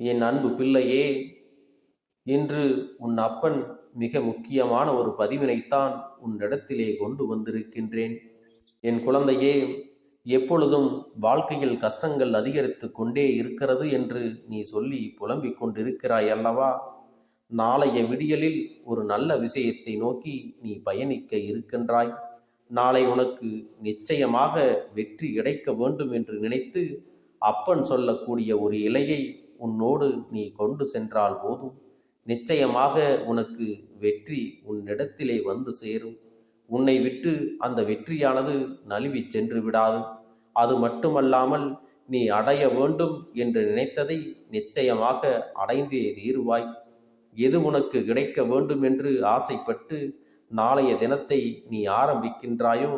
என் அன்பு பிள்ளையே இன்று உன் அப்பன் மிக முக்கியமான ஒரு பதிவினைத்தான் உன்னிடத்திலே கொண்டு வந்திருக்கின்றேன். என் குழந்தையே எப்பொழுதும் வாழ்க்கையில் கஷ்டங்கள் அதிகரித்து கொண்டே இருக்கிறது என்று நீ சொல்லி புலம்பிக் கொண்டிருக்கிறாய் அல்லவா? நாளைய விடியலில் ஒரு நல்ல விஷயத்தை நோக்கி நீ பயணிக்க இருக்கின்றாய். நாளை உனக்கு நிச்சயமாக வெற்றி கிடைக்க வேண்டும் என்று நினைத்து அப்பன் சொல்லக்கூடிய ஒரு இலையை உன்னோடு நீ கொண்டு சென்றால் போதும். நிச்சயமாக உனக்கு வெற்றி உன்னிடத்திலே வந்து சேரும். உன்னை விட்டு அந்த வெற்றியானது நழுவி சென்று விடாது. அது மட்டுமல்லாமல் நீ அடைய வேண்டும் என்று நினைத்ததை நிச்சயமாக அடைந்தே தீருவாய். எது உனக்கு கிடைக்க வேண்டும் என்று ஆசைப்பட்டு நாளைய தினத்தை நீ ஆரம்பிக்கின்றாயோ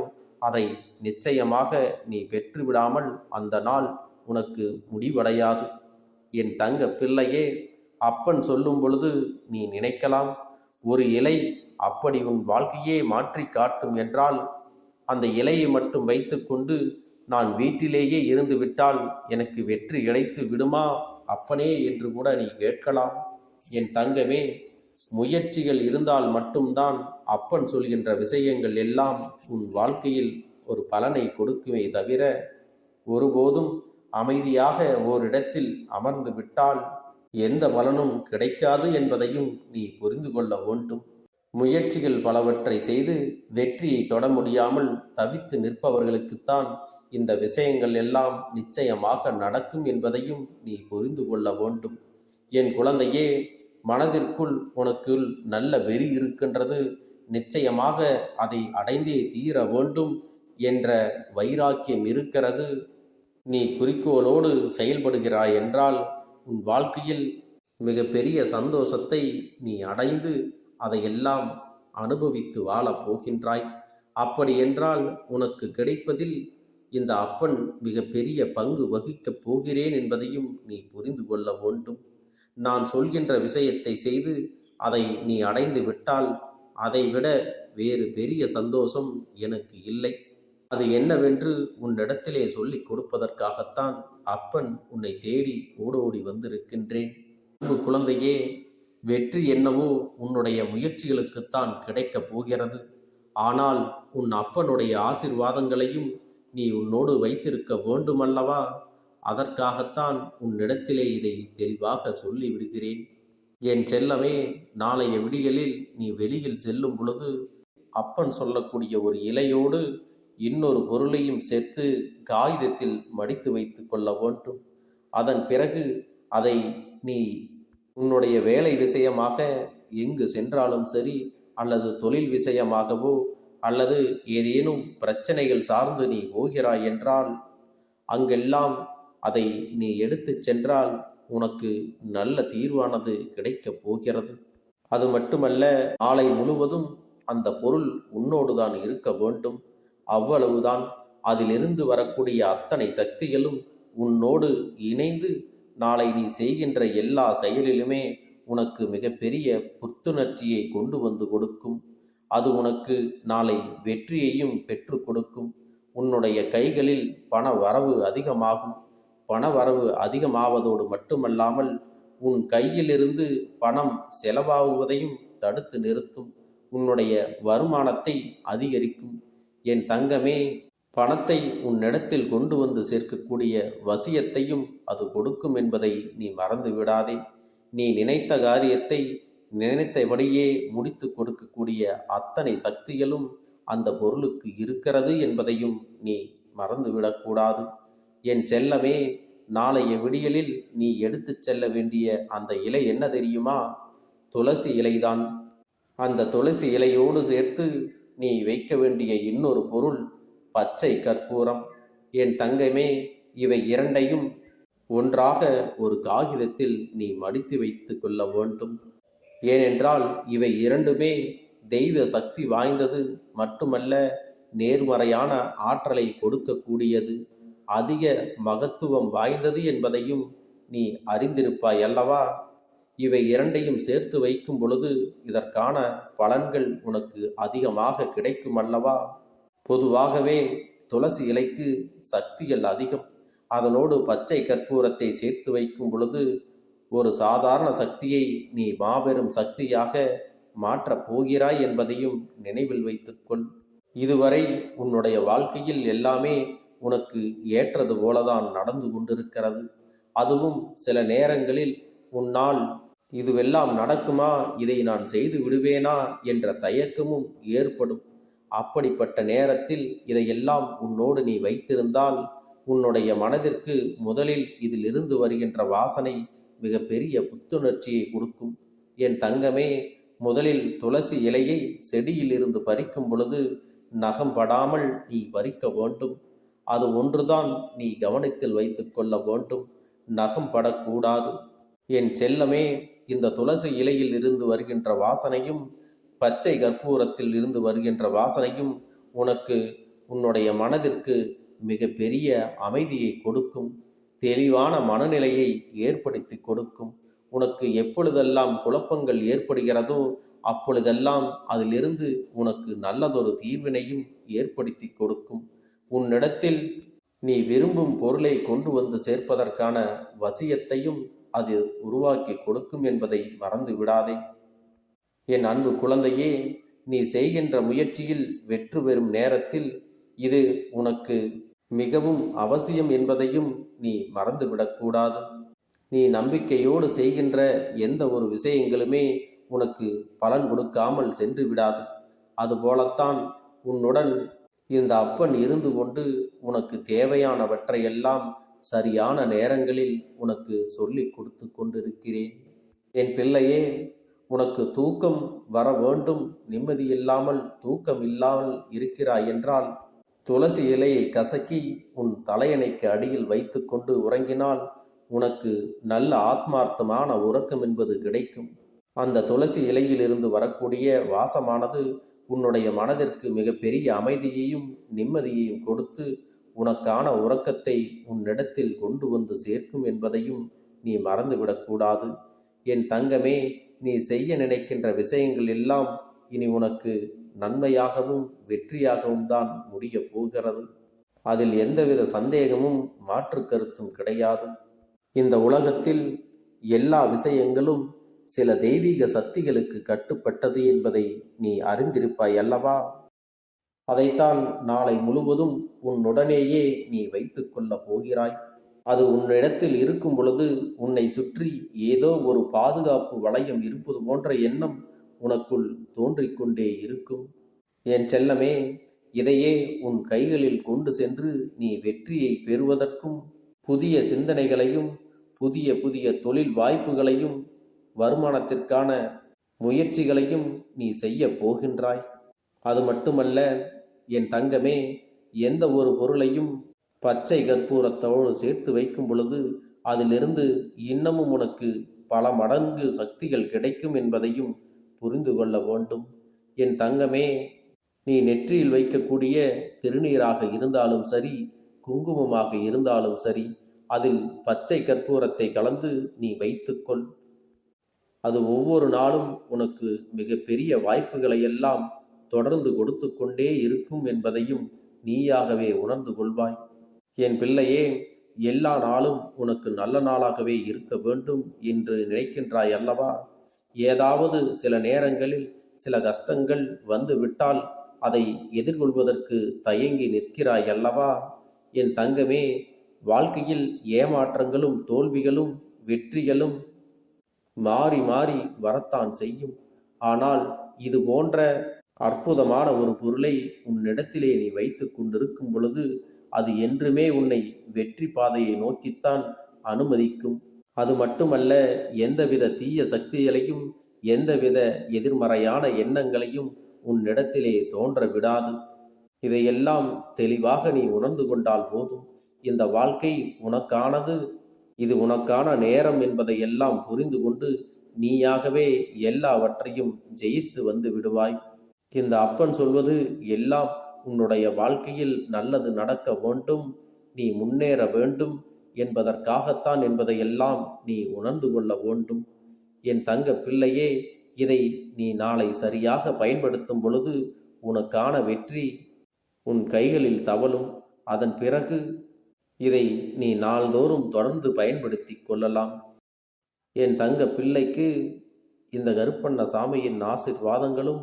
அதை நிச்சயமாக நீ பெற்றுவிடாமல் அந்த நாள் உனக்கு முடிவடையாது. என் தங்க பிள்ளையே அப்பன் சொல்லும் பொழுது நீ நினைக்கலாம். ஒரு இலை அப்படி உன் வாழ்க்கையே மாற்றி காட்டும் என்றால் அந்த இலையை மட்டும் வைத்துக்கொண்டு நான் வீட்டிலேயே இருந்து விட்டால் எனக்கு வெற்றி கிடைத்து விடுமா? அப்பனே என்று கூட நீ கேட்கலாம். என் தங்கமே முயற்சிகள் இருந்தால் மட்டும்தான் அப்பன் சொல்கின்ற விஷயங்கள் எல்லாம் உன் வாழ்க்கையில் ஒரு பலனை கொடுக்குமே தவிர ஒருபோதும் அமைதியாக ஓரிடத்தில் அமர்ந்து விட்டால் எந்த பலனும் கிடைக்காது என்பதையும் நீ புரிந்து கொள்ள வேண்டும். முயற்சிகள் பலவற்றை செய்து வெற்றியை தொட முடியாமல் தவித்து நிற்பவர்களுக்குத்தான் இந்த விஷயங்கள் எல்லாம் நிச்சயமாக நடக்கும் என்பதையும் நீ புரிந்து கொள்ள வேண்டும். என் குழந்தையே மனதிற்குள் உனக்குள் நல்ல வெறி இருக்கின்றது. நிச்சயமாக அதை அடைந்தே தீர வேண்டும் என்ற வைராக்கியம் இருக்கிறது. நீ குறிக்கோளோடு செயல்படுகிறாய் என்றால் உன் வாழ்க்கையில் மிகப்பெரிய சந்தோஷத்தை நீ அடைந்து அதையெல்லாம் அனுபவித்து வாழப் போகின்றாய். அப்படி என்றால் உனக்கு கிடைப்பதில் இந்த அப்பன் மிகப்பெரிய பங்கு வகிக்கப் போகிறேன் என்பதையும் நீ புரிந்து கொள்ள வேண்டும். நான் சொல்கின்ற விஷயத்தை செய்து அதை நீ அடைந்து விட்டால் அதைவிட வேறு பெரிய சந்தோஷம் எனக்கு இல்லை. அது என்னவென்று உன்னிடத்திலே சொல்லிக் கொடுப்பதற்காகத்தான் அப்பன் உன்னை தேடி ஓடோடி வந்திருக்கின்றேன். அன்பு குழந்தையே வெற்றி என்னவோ உன்னுடைய முயற்சிகளுக்குத்தான் கிடைக்கப் போகிறது. ஆனால் உன் அப்பனுடைய ஆசிர்வாதங்களையும் நீ உன்னோடு வைத்திருக்க வேண்டுமல்லவா? அதற்காகத்தான் உன்னிடத்திலே இதை தெளிவாக சொல்லி விடுகிறேன் என் செல்லமே நாளைய விடியலில் நீ வெளியில் செல்லும் பொழுது அப்பன் சொல்லக்கூடிய ஒரு இலையோடு இன்னொரு பொருளையும் சேர்த்து காகிதத்தில் மடித்து வைத்து கொள்ள வேண்டும். அதன் பிறகு அதை நீ உன்னுடைய வேலை விஷயமாக எங்கு சென்றாலும் சரி அல்லது தொழில் விஷயமாகவோ அல்லது ஏதேனும் பிரச்சனைகள் சார்ந்து நீ போகிறாய் என்றால் அங்கெல்லாம் அதை நீ எடுத்துச் சென்றால் உனக்கு நல்ல தீர்வானது கிடைக்கப் போகிறது. அது மட்டுமல்ல நாளை முழுவதும் அந்த பொருள் உன்னோடு தான் இருக்க வேண்டும். அவ்வளவுதான். அதிலிருந்து வரக்கூடிய அத்தனை சக்திகளும் உன்னோடு இணைந்து நாளை நீ செய்கின்ற எல்லா செயலிலுமே உனக்கு மிகப்பெரிய புத்துணர்ச்சியை கொண்டு வந்து கொடுக்கும். அது உனக்கு நாளை வெற்றியையும் பெற்று கொடுக்கும். உன்னுடைய கைகளில் பண வரவு அதிகமாகும். பண வரவு அதிகமாவதோடு மட்டுமல்லாமல் உன் கையிலிருந்து பணம் செலவாகுவதையும் தடுத்து நிறுத்தும். உன்னுடைய வருமானத்தை அதிகரிக்கும். என் தங்கமே பணத்தை உன்னிடத்தில் கொண்டு வந்து சேர்க்கக்கூடிய வசியத்தையும் அது கொடுக்கும் என்பதை நீ மறந்து விடாதே. நீ நினைத்த காரியத்தை நினைத்தபடியே முடித்து கொடுக்கக்கூடிய அத்தனை சக்திகளும் அந்த பொருளுக்கு இருக்கிறது என்பதையும் நீ மறந்துவிடக்கூடாது என் செல்லமே நாளைய விடியலில் நீ எடுத்துச் செல்ல வேண்டிய அந்த இலை என்ன தெரியுமா? துளசி இலைதான். அந்த துளசி இலையோடு சேர்த்து நீ வைக்க வேண்டிய இன்னொரு பொருள் பச்சை கற்பூரம். என் தங்கமே இவை இரண்டையும் ஒன்றாக ஒரு காகிதத்தில் நீ மடித்து வைத்து கொள்ள வேண்டும். ஏனென்றால் இவை இரண்டுமே தெய்வ சக்தி வாய்ந்தது மட்டுமல்ல நேர்மறையான ஆற்றலை கொடுக்கக்கூடியது. அதிக மகத்துவம் வாய்ந்தது என்பதையும் நீ அறிந்திருப்பாய் அல்லவா? இவை இரண்டையும் சேர்த்து வைக்கும் பொழுது இதற்கான பலன்கள் உனக்கு அதிகமாக கிடைக்கும் அல்லவா? பொதுவாகவே துளசி இலைக்கு சக்திகள் அதிகம். அதனோடு பச்சை கற்பூரத்தை சேர்த்து வைக்கும் பொழுது ஒரு சாதாரண சக்தியை நீ மாபெரும் சக்தியாக மாற்றப் போகிறாய் என்பதையும் நினைவில் வைத்துக்கொள். இதுவரை உன்னுடைய வாழ்க்கையில் எல்லாமே உனக்கு ஏற்றது போலதான் நடந்து கொண்டிருக்கிறது. அதுவும் சில நேரங்களில் உன்னால் இதுவெல்லாம் நடக்குமா? இதை நான் செய்து விடுவேனா? என்ற தயக்கமும் ஏற்படும். அப்படிப்பட்ட நேரத்தில் இதையெல்லாம் உன்னோடு நீ வைத்திருந்தால் உன்னுடைய மனதிற்கு முதலில் இதிலிருந்து வருகின்ற வாசனை மிக பெரிய புத்துணர்ச்சியை கொடுக்கும். என் தங்கமே முதலில் துளசி இலையை செடியிலிருந்து பறிக்கும் பொழுது நகம் படாமல் நீ பறிக்க வேண்டும். அது ஒன்றுதான் நீ கவனத்தில் வைத்துக்கொள்ள வேண்டும். நகம் படக்கூடாது. என் செல்லமே இந்த துளசி இலையில் இருந்து வருகின்ற வாசனையும் பச்சை கற்பூரத்தில் இருந்து வருகின்ற வாசனையும் உனக்கு உன்னுடைய மனதிற்கு மிக பெரிய அமைதியை கொடுக்கும் தெளிவான மனநிலையை ஏற்படுத்தி கொடுக்கும். உனக்கு எப்பொழுதெல்லாம் குழப்பங்கள் ஏற்படுகிறதோ அப்பொழுதெல்லாம் அதிலிருந்து உனக்கு நல்லதொரு தீர்வினையும் ஏற்படுத்தி கொடுக்கும். உன்னிடத்தில் நீ விரும்பும் பொருளை கொண்டு வந்து சேர்ப்பதற்கான வசியத்தையும் அது உருவாக்கி கொடுக்கும் என்பதை மறந்து விடாதே. என் அன்பு குழந்தையே நீ செய்கின்ற முயற்சியில் வெற்றி பெறும் நேரத்தில் இது உனக்கு மிகவும் அவசியம் என்பதையும் நீ மறந்துவிடக்கூடாது நீ நம்பிக்கையோடு செய்கின்ற எந்த ஒரு விஷயங்களுமே உனக்கு பலன் கொடுக்காமல் சென்று விடாது. அதுபோலத்தான் உன்னுடன் இந்த அப்பன் இருந்து கொண்டு உனக்கு தேவையானவற்றையெல்லாம் சரியான நேரங்களில் உனக்கு சொல்லி கொடுத்து கொண்டிருக்கிறேன். என் பிள்ளையே உனக்கு தூக்கம் வர வேண்டும். நிம்மதியில்லாமல் தூக்கம் இல்லாமல் இருக்கிறாய் என்றால் துளசி இலையை கசக்கி உன் தலையணைக்கு அடியில் வைத்துக்கொண்டு உறங்கினால் உனக்கு நல்ல ஆத்மார்த்தமான உறக்கம் என்பது கிடைக்கும். அந்த துளசி இலையிலிருந்து வரக்கூடிய வாசமானது உன்னுடைய மனதிற்கு மிகப்பெரிய அமைதியையும் நிம்மதியையும் கொடுத்து உனக்கான உறக்கத்தை உன்னிடத்தில் கொண்டு வந்து சேர்க்கும் என்பதையும் நீ மறந்துவிடக்கூடாது என் தங்கமே நீ செய்ய நினைக்கின்ற விஷயங்கள் எல்லாம் இனி உனக்கு நன்மையாகவும் வெற்றியாகவும் தான் முடியப் போகிறது. அதில் எந்தவித சந்தேகமும் மாற்று கருத்தும் கிடையாது. இந்த உலகத்தில் எல்லா விஷயங்களும் சில தெய்வீக சக்திகளுக்கு கட்டுப்பட்டது என்பதை நீ அறிந்திருப்பாய் அல்லவா? அதைத்தான் நாளை முழுவதும் உன்னுடனேயே நீ வைத்துக் கொள்ளப் போகிறாய். அது உன்னிடத்தில் இருக்கும் பொழுது உன்னை சுற்றி ஏதோ ஒரு பாதுகாப்பு வளையம் இருப்பது போன்ற எண்ணம் உனக்குள் தோன்றிக்கொண்டே இருக்கும். என் செல்லமே இதையே உன் கைகளில் கொண்டு சென்று நீ வெற்றியை பெறுவதற்கும் புதிய சிந்தனைகளையும் புதிய புதிய தொழில் வாய்ப்புகளையும் வருமானத்திற்கான முயற்சிகளையும் நீ செய்ய போகின்றாய். அது மட்டுமல்ல என் தங்கமே எந்த ஒரு பொருளையும் பச்சை கற்பூரத்தோடு சேர்த்து வைக்கும் பொழுது அதிலிருந்து இன்னமும் உனக்கு பல மடங்கு சக்திகள் கிடைக்கும் என்பதையும் புரிந்து கொள்ள வேண்டும். என் தங்கமே நீ நெற்றியில் வைக்கக்கூடிய திருநீராக இருந்தாலும் சரி குங்குமமாக இருந்தாலும் சரி அதில் பச்சை கற்பூரத்தை கலந்து நீ வைத்துக்கொள் அது ஒவ்வொரு நாளும் உனக்கு மிக பெரிய வாய்ப்புகளை எல்லாம் தொடர்ந்து கொடுத்து கொண்டே இருக்கும் என்பதையும் நீயாகவே உணர்ந்து கொள்வாய். என் பிள்ளையே எல்லா நாளும் உனக்கு நல்ல நாளாகவே இருக்க வேண்டும் என்று நினைக்கின்றாய் அல்லவா ஏதாவது சில நேரங்களில் சில கஷ்டங்கள் வந்து விட்டால் அதை எதிர்கொள்வதற்கு தயங்கி நிற்கிறாய் அல்லவா என் தங்கமே வாழ்க்கையில் ஏமாற்றங்களும் தோல்விகளும் வெற்றிகளும் மாறி மாறி வரத்தான் செய்யும். ஆனால் இது போன்ற அற்புதமான ஒரு பொருளை உன்னிடத்திலே நீ வைத்து கொண்டிருக்கும் பொழுது அது என்றுமே உன்னை வெற்றி பாதையை நோக்கித்தான் அனுமதிக்கும். அது மட்டுமல்ல எந்தவித தீய சக்திகளையும் எந்தவித எதிர்மறையான எண்ணங்களையும் உன்னிடத்திலே தோன்ற விடாது. இதையெல்லாம் தெளிவாக நீ உணர்ந்து கொண்டால் போதும். இந்த வாழ்க்கை உனக்கானது. இது உனக்கான நேரம் என்பதையெல்லாம் புரிந்து கொண்டு நீயாகவே எல்லாவற்றையும் ஜெயித்து வந்து விடுவாய். இந்த அப்பன் சொல்வது எல்லாம் உன்னுடைய வாழ்க்கையில் நல்லது நடக்க வேண்டும் நீ முன்னேற வேண்டும் என்பதற்காகத்தான் என்பதையெல்லாம் நீ உணர்ந்து கொள்ள வேண்டும். என் தங்க பிள்ளையே இதை நீ நாளை சரியாக பயன்படுத்தும் பொழுது உனக்கான வெற்றி உன் கைகளில் தவழும். அதன் பிறகு இதை நீ நாள்தோறும் தொடர்ந்து பயன்படுத்தி கொள்ளலாம். என் தங்க பிள்ளைக்கு இந்த கருப்பண்ண சாமியின் ஆசிர்வாதங்களும்